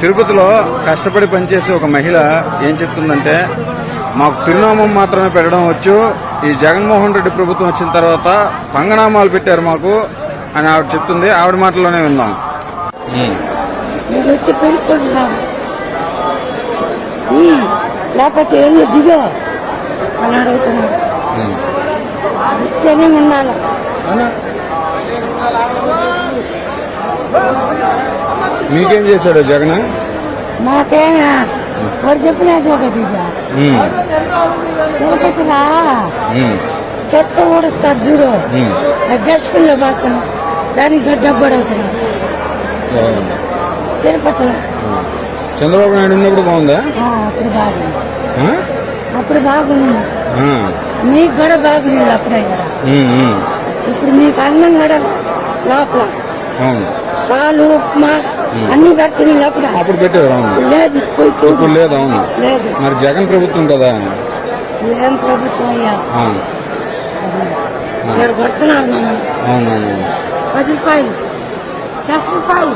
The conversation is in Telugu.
తిరుపతిలో కష్టపడి పనిచేసే ఒక మహిళ ఏం చెప్తుందంటే మాకు తిరునామం మాత్రమే పెట్టడం వచ్చు ఈ జగన్మోహన్ రెడ్డి ప్రభుత్వం వచ్చిన తర్వాత పంగనామాలు పెట్టారు మాకు అని ఆవిడ చెప్తుంది. ఆవిడ మాటల్లోనే పెట్టుకుంటున్నాం లేకపోతే దిగో అని ఇస్తేనే మీకేం చేశాడు జగన్? మాకేమే వాడు చెప్పినట్టు ఒకటి తిరుపతిలా చెత్త ఊడుస్తారు చూడు. డస్ట్బిన్లో పోస్తాను దానికి గడ్డ పడవుతున్నాం తిరుపతిలో. చంద్రబాబు నాయుడు ఉన్నప్పుడు బాగుందా? అప్పుడు బాగుంది? అప్పుడు బాగుంది. మీకు కూడా బాగుంది అప్పుడే కూడా. ఇప్పుడు మీకు అన్నం కూడా లోపల. పాలు ఉప్మా అన్ని పెడుతుంది లోపల అప్పుడు పెట్టారు అవును. లేదు ఇప్పుడు లేదు అవును. లేదు. మరి జగన్ ప్రభుత్వం కదా. ఏం ప్రభుత్వం అయ్యా? అవును ఇక్కడ కొడుతున్నారు అవునవును. పది రూపాయలు. దస్ రూపాయలు.